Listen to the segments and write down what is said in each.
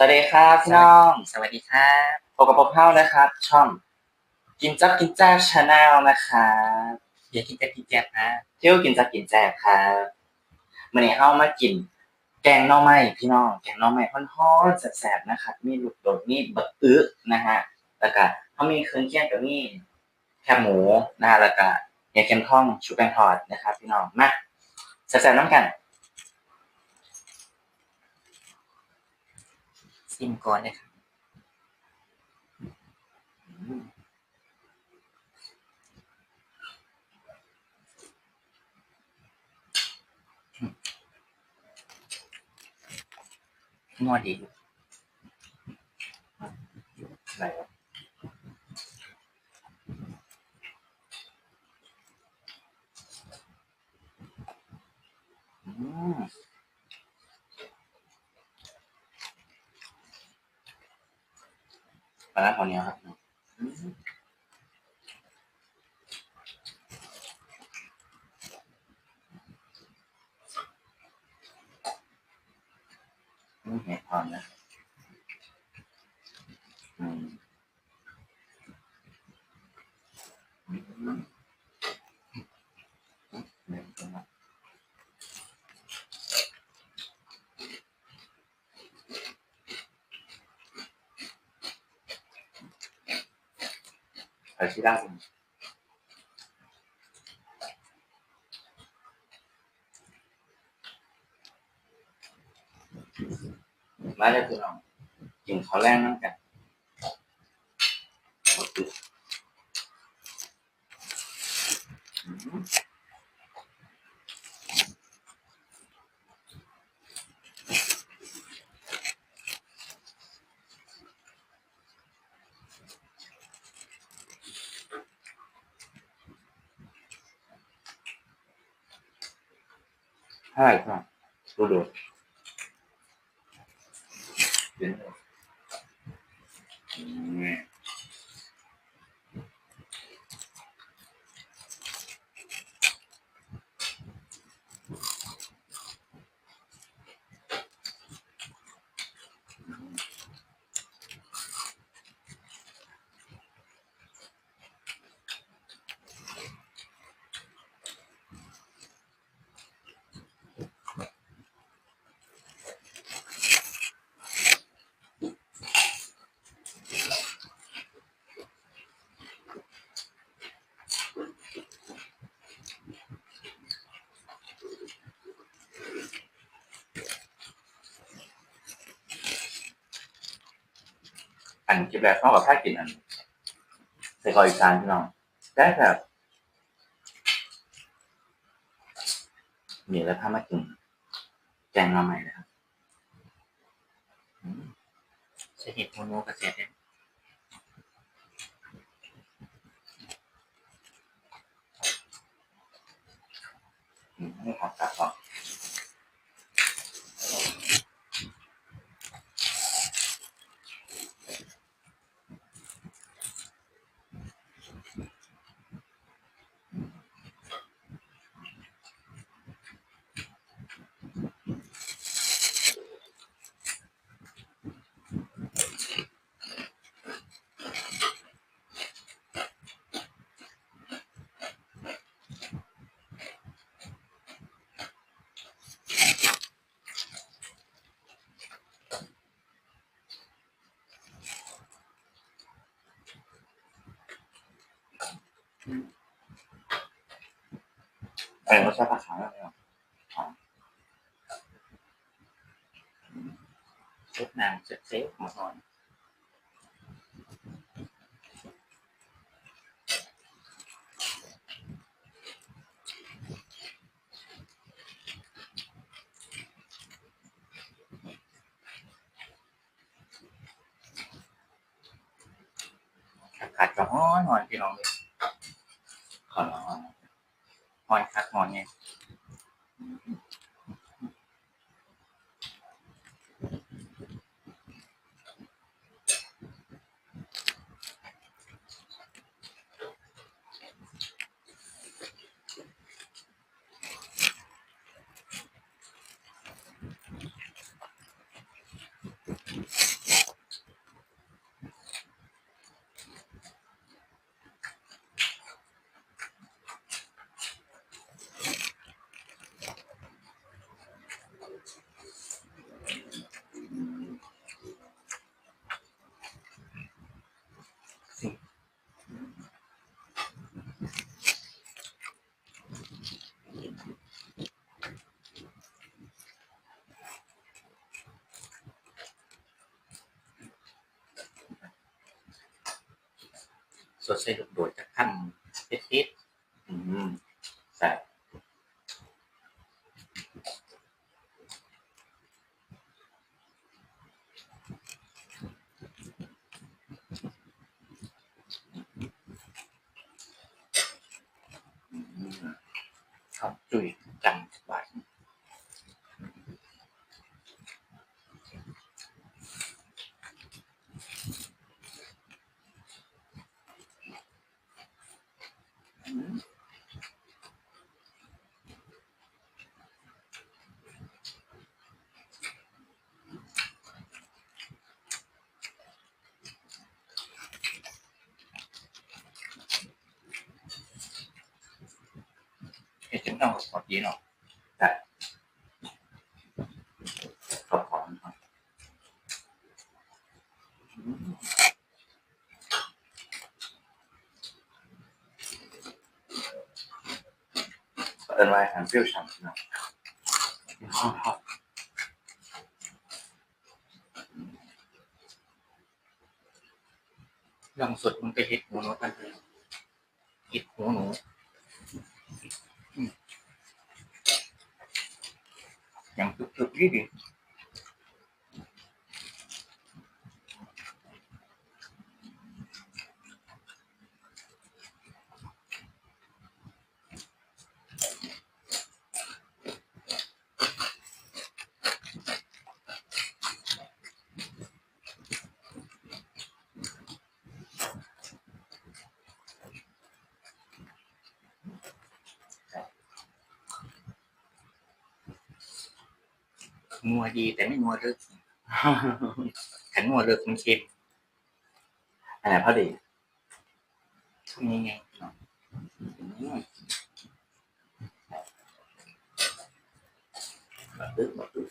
สวัสดีครับพี่น้อง สวัสดีครับพบกับพวกเข้านะครับ ช่อง กินจับกินแจ๊บชาแนลนะครับเดี๋ยวกินแต่กินแจ๊บนะเที่ยวกินจับกินแจ๊บครับมื่อนี้เข้ามากิน แกงหน่อไม้พี่น้อง แกงหน่อไม้ฮ้อนๆแสบๆนะครับ มีลูกโดดมีบักอึนะฮะแล้วก็เขามีเครื่องเคียงกับมีแคบหมูนะฮะแล้วก็เห็ดเข็มทองชูแป้งทอดนะครับ พี่น้องมาแสบๆน้ำกัน ซิมก่อนเลยครับนัวดีอยู่ อะไรวะอืม ปลาร้าเท่านี้ครับอืมอืมเห็ดพอนนะอืมอืมอืมเดี๋ยวก่อนนะ เอาที่ด้ามาเลยพี่น้องกินข้าวแรงนั่นกันโอเคอืม ใช่ครับดูดูเดี๋ยวนะอืม อันคลิปแรกเข้ากับแค่กินอันใส่กรอกอีสานพี่น้องได้แบบมีแล้วพามากินแกงมาใหม่นะครับอืมใส่เห็ดโมโนกับเสร็จเลยอืมให้ขอตัดก่อน เออราติปลาขาวแล้วเนี่ยชุดนางเซ็ตเซฟมาก่อนขาดกับห้อนหน่อนพี่น้องเลย ขอร้องหอนคักหอนเนี่ย สดใสลูกโดดจากขั้นเผ็ด อืมแซ่บอืม ๆข้าวจุยจังหวาน เฮ็ดจน ต้องสดดีเนาะขอบคุณครับอืมเอินไว้หารเปรี้ยวฉ่ำเนาะลองสุดมันก็เฮ็ดหูหนูกันเฮ็ดหูหนูอืม ยังก รึบๆอยู่ดินัวดีแต่ไม่นัวเลิกขันนัวเลิกมันเค็มอันไหนพอดีช่วงนี้ไงเนาะอืมแบบตึ๊บแบบตึ๊บ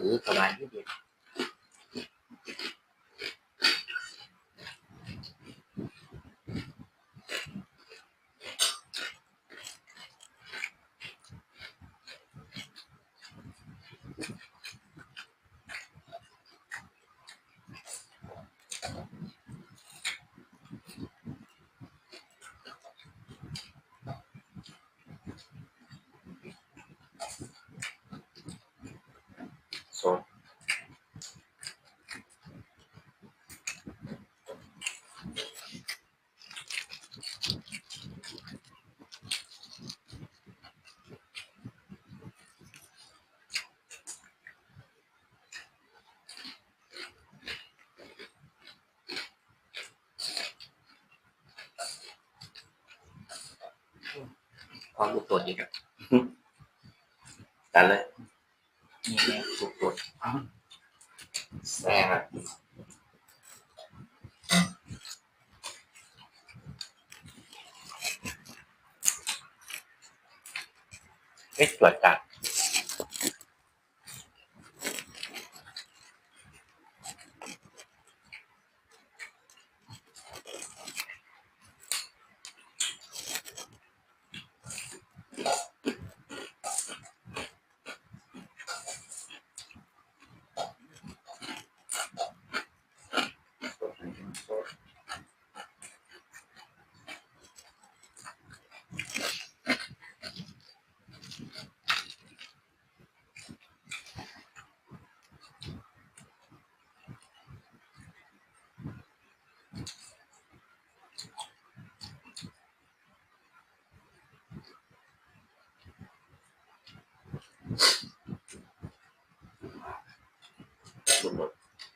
เบื่อสบายที่เดียวโพอลูกตัวอีกอะกันเลย นี่ไงลูกตัว แซ่บ เอ๊ะตรวจจัด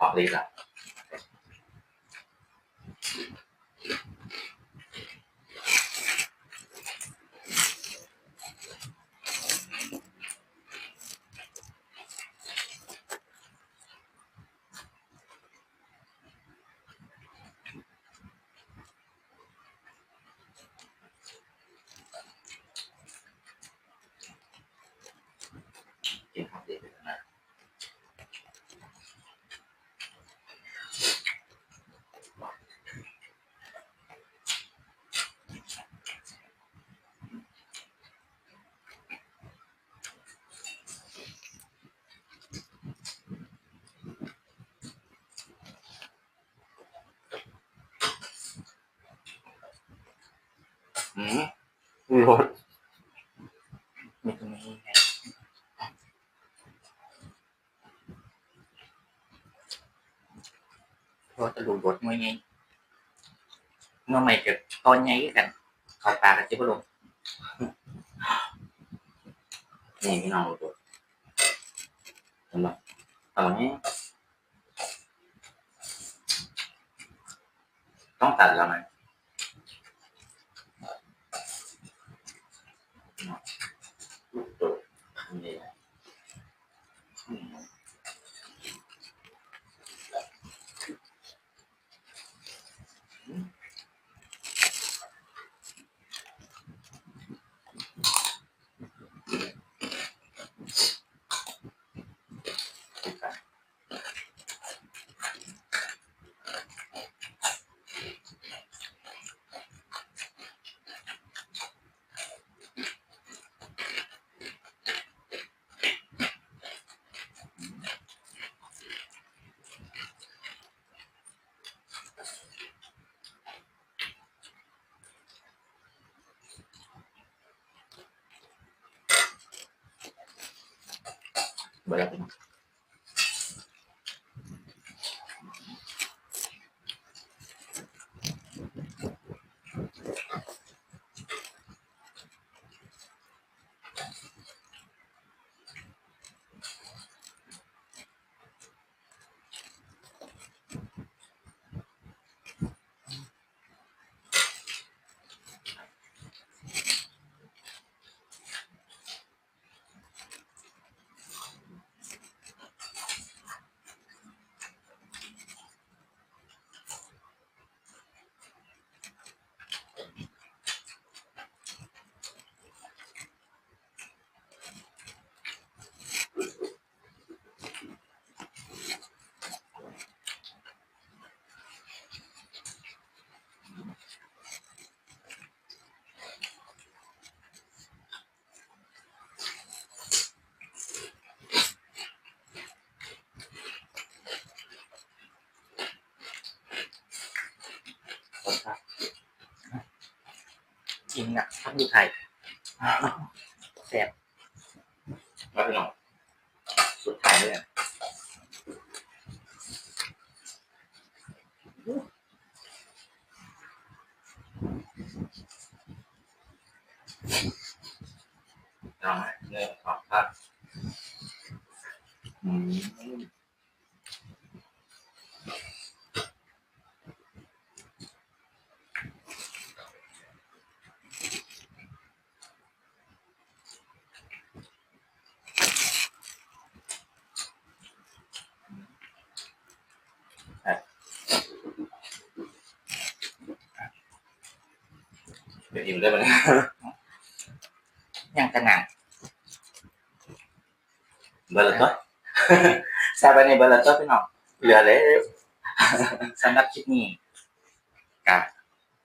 ออกเลยละกินข้าวเด็กเลยนะ อืม รสมีตรงนี้ไงเพราะจะดูรสมื่อไงเมื่อไม่จะตอนไงกันข้าปากกันจิบลงนี่พี่น้องดูเห็นไมตอนนี้ต้องตัดแล้วไหม ดูคำนี้อื เอะทับดูไทยแซ่บแล้วพี่น้องสุดท้ายเลยอะลองไหมเนื้อสองครับอืม เดี๋ยวอิ่มได้ไหมเนี่ยยังกระหน่เบอร์ละตัวแซ่บไปในเบอร์ละตัวพี่น้องเหลือเลยำสำหรับคลิปนี้กับ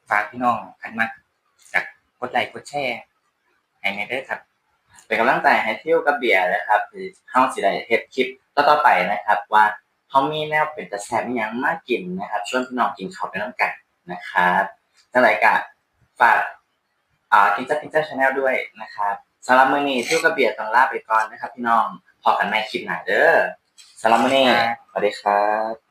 ฝากพี่น้องกันมาจากกดไลค์กดแชร์ให้ในเด้อครับเป็นกำลังใจให้เที่ยวกับเบียร์นะครับคือเฮาสิได้เฮ็ดคลิปต่อๆไปนะครับ ว่าเฮามีแนวเป็นตะแซ่บอิหยังมากินนะครับชวนพี่น้องกินข้าวไปน้ำกันนะครับจังไรก็ฝากอ่า กินจัดกินจัดชาแนลด้วยนะครับสำหรับมื้อนี้เที่ยวกับเบียร์ต้องลาไปก่อนนะครับ พี่น้องพอกันใหม่คลิปหน้าเด้อสำหรับมื้อนี้สวัสดีครับ